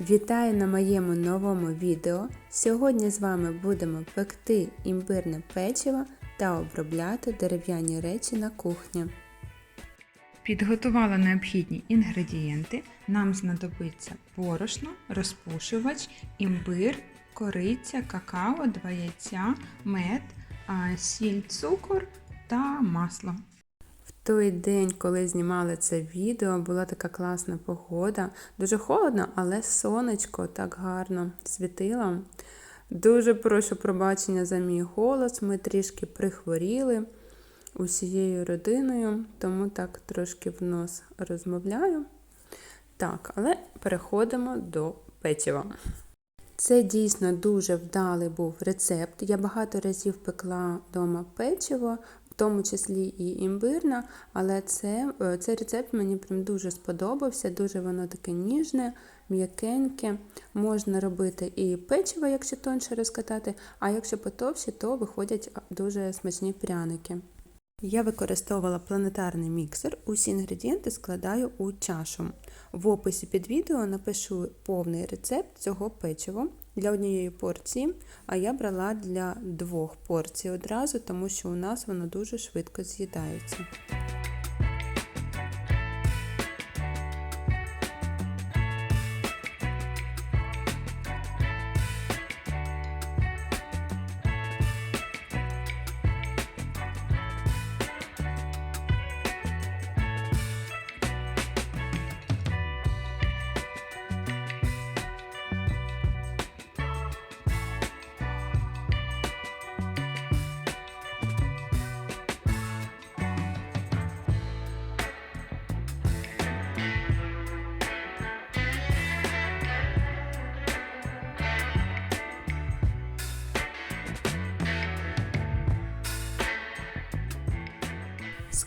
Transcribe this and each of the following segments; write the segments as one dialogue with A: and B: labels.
A: Вітаю на моєму новому відео. Сьогодні з вами будемо пекти імбирне печиво та обробляти дерев'яні речі на кухні.
B: Підготувала необхідні інгредієнти. Нам знадобиться борошно, розпушувач, імбир, кориця, какао, два яйця, мед, сіль, цукор та масло.
A: Той день, коли знімали це відео, була така класна погода. Дуже холодно, але сонечко так гарно світило. Дуже прошу пробачення за мій голос. Ми трішки прихворіли усією родиною, тому так трошки в нос розмовляю. Так, але переходимо до печива. Це дійсно дуже вдалий був рецепт. Я багато разів пекла вдома печиво, в тому числі і імбирна, але це, е, цей рецепт мені прям дуже сподобався, дуже воно таке ніжне, м'якеньке. Можна робити і печиво, якщо тонше розкатати, а якщо потовще, то виходять дуже смачні пряники. Я використовувала планетарний міксер. Усі інгредієнти складаю у чашу. В описі під відео напишу повний рецепт цього печива для однієї порції, а я брала для двох порцій одразу, тому що у нас воно дуже швидко з'їдається.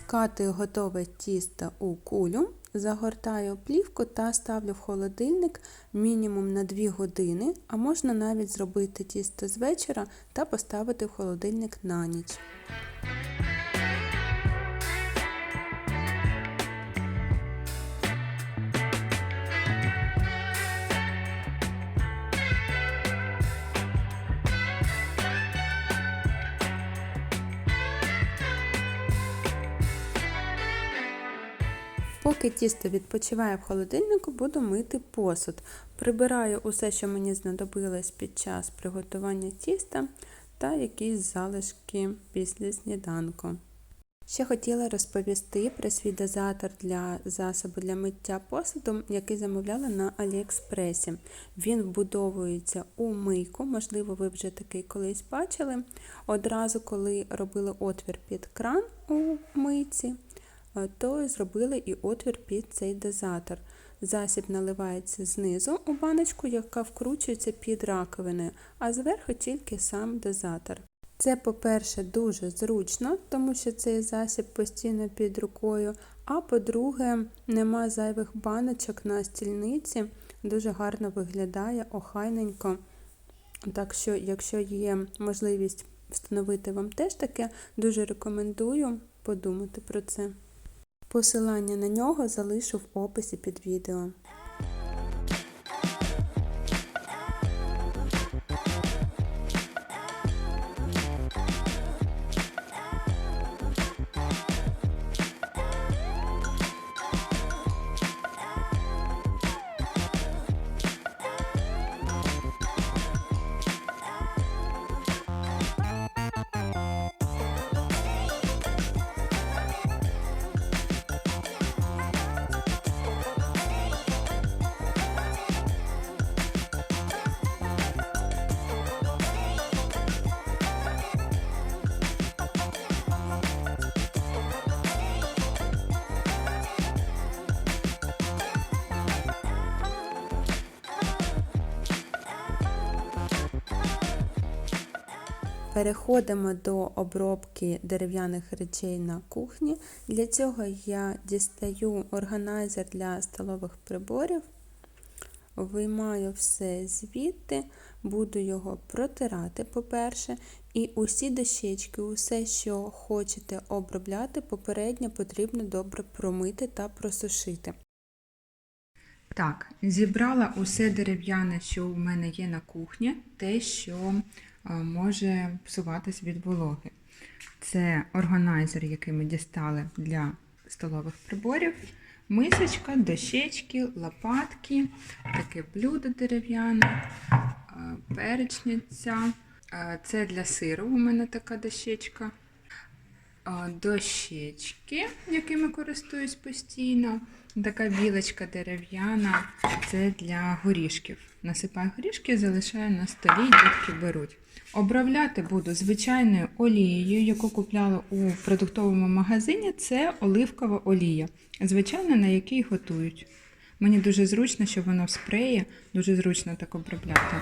A: Скатую готове тісто у кулю, загортаю плівку та ставлю в холодильник мінімум на 2 години, а можна навіть зробити тісто з вечора та поставити в холодильник на ніч. Поки тісто відпочиває в холодильнику, буду мити посуд. Прибираю усе, що мені знадобилось під час приготування тіста та якісь залишки після сніданку. Ще хотіла розповісти про свій дозатор для засобу для миття посуду, який замовляла на Аліекспресі. Він вбудовується у мийку, можливо, ви вже такий колись бачили. Одразу, коли робили отвір під кран у мийці, то зробили і отвір під цей дозатор. Засіб наливається знизу у баночку, яка вкручується під раковиною, а зверху тільки сам дозатор. Це, по-перше, дуже зручно, тому що цей засіб постійно під рукою. А по-друге, нема зайвих баночок на стільниці, дуже гарно виглядає, охайненько. Так що, якщо є можливість встановити вам теж таке, дуже рекомендую подумати про це. Посилання на нього залишу в описі під відео. Переходимо до обробки дерев'яних речей на кухні. Для цього я дістаю органайзер для столових приборів, виймаю все звідти, буду його протирати, по-перше, і усі дощечки, усе, що хочете обробляти, попередньо потрібно добре промити та просушити.
B: Так, зібрала усе дерев'яне, що у мене є на кухні, те, що може псуватись від вологи. Це органайзер, який ми дістали для столових приборів, мисочка, дощечки, лопатки, таке блюдо дерев'яне, перечниця. Це для сиру у мене така дощечка. Дощечки, якими користуюсь постійно. Така білочка дерев'яна, це для горішків. Насипаю горішки, залишаю на столі, дітки беруть. Обравляти буду звичайною олією, яку купляла у продуктовому магазині. Це оливкова олія, звичайно, на якій готують. Мені дуже зручно, що воно в спреї, дуже зручно так обробляти.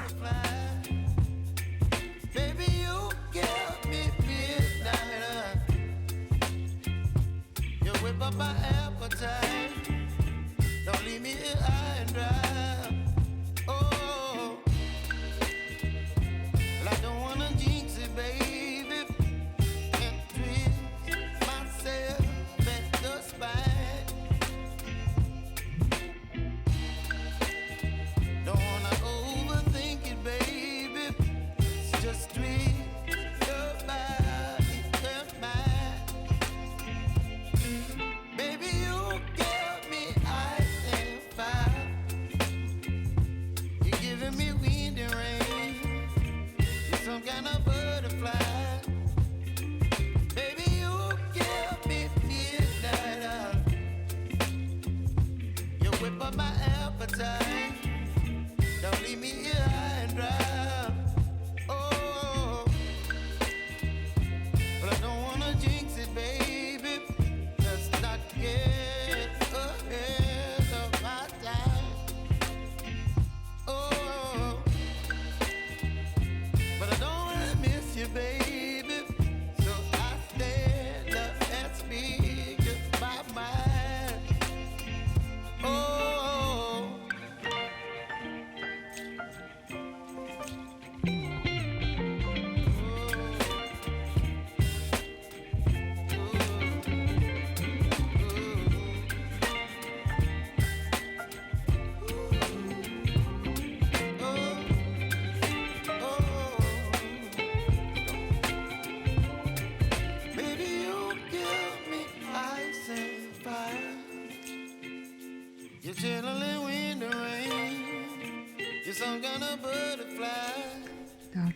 C: up I
B: am.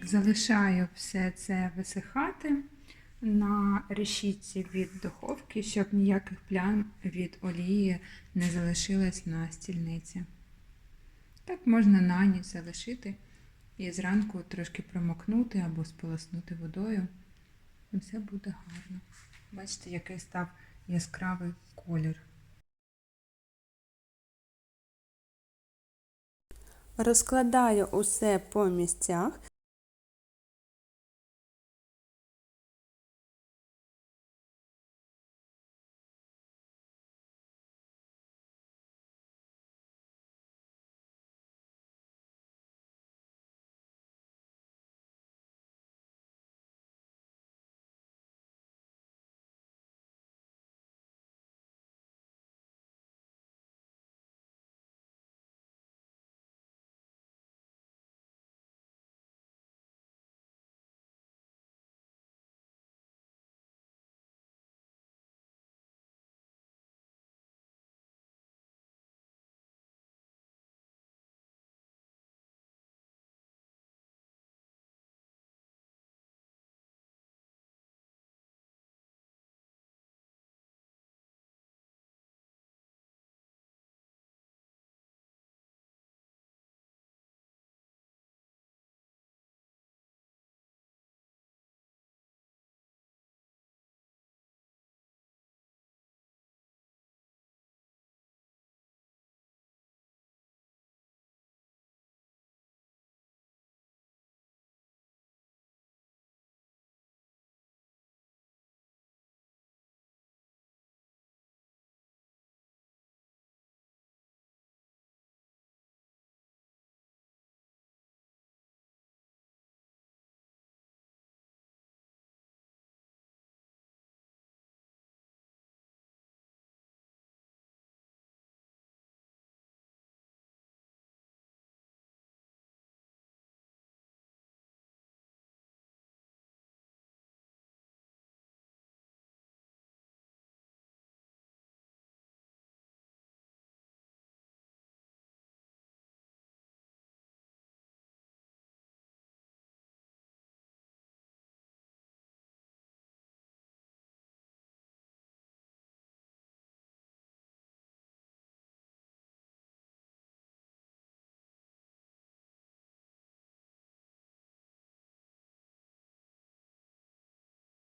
B: Залишаю все це висихати на решітці від духовки, щоб ніяких плям від олії не залишилось на стільниці. Так можна на ніч залишити і зранку трошки промокнути або сполоснути водою. І все буде гарно. Бачите, який став яскравий колір.
A: Розкладаю усе по місцях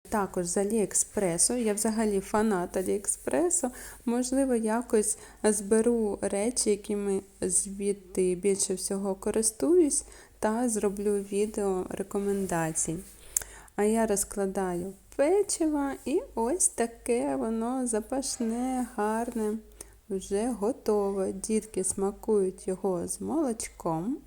A: Також з Аліекспресу, я взагалі фанат Аліекспресу, можливо, якось зберу речі, якими звідти більше всього користуюсь, та зроблю відео рекомендацій. А я розкладаю печиво і ось таке воно запашне, гарне, вже готове. Дітки смакують його з молочком.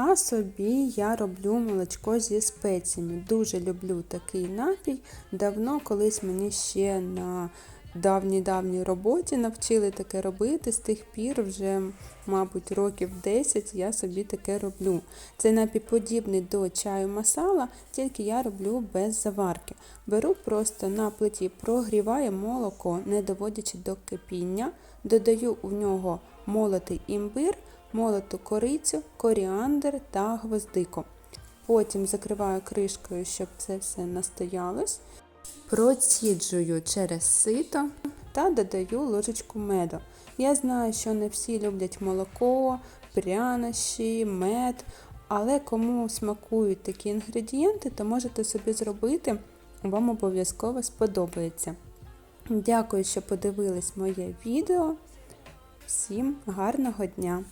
A: А собі я роблю молочко зі спеціями. Дуже люблю такий напій. Давно колись мені ще на давній-давній роботі навчили таке робити. З тих пір вже, мабуть, років 10 я собі таке роблю. Цей напій подібний до чаю масала, тільки я роблю без заварки. Беру просто на плиті, прогріваю молоко, не доводячи до кипіння, додаю у нього молотий імбир молоту корицю, коріандр та гвоздику. Потім закриваю кришкою, щоб це все настоялось. Проціджую через сито та додаю ложечку меду. Я знаю, що не всі люблять молоко, прянощі, мед, але кому смакують такі інгредієнти, то можете собі зробити, вам обов'язково сподобається. Дякую, що подивились моє відео. Всім гарного дня!